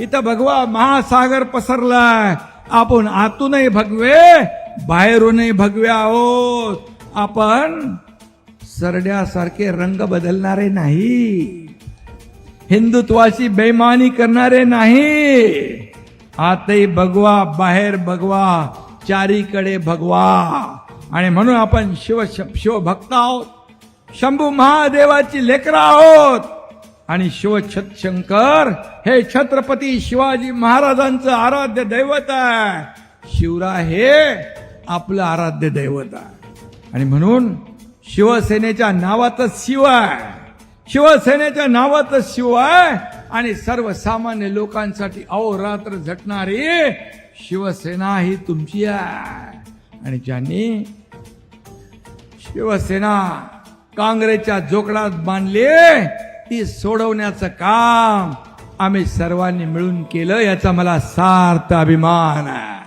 इथं भगवा महासागर पसरलाय. आपण आतूनही भगवे बाहेरूनही भगवे आहोत. आपण सरड्यासारखे रंग बदलणारे नाही. हिंदुत्वाची बेमानी करणारे नाही. आतही भगवा बाहेर भगवा चारीकडे भगवा. आणि म्हणून आपण शिव शिवभक्त आहोत. शंभू महादेवाची लेकरं आहोत. आणि शिवछत शंकर हे छत्रपती शिवाजी महाराजांचं आराध्य दैवत आहे. शिवराय हे आपलं आराध्य दैवत आहे. आणि म्हणून शिवसेनेच्या नावातच शिव आहे. शिवसेनेच्या नावातच शिव आहे. आणि सर्वसामान्य लोकांसाठी अहोरात्र झटणारी शिवसेना ही तुमची आहे. आणि ज्यांनी शिवसेना काँग्रेसच्या जोकडात बांधली ती सोडवण्याचं काम आम्ही सर्वांनी मिळून केलं याचा मला सार्थ अभिमान आहे.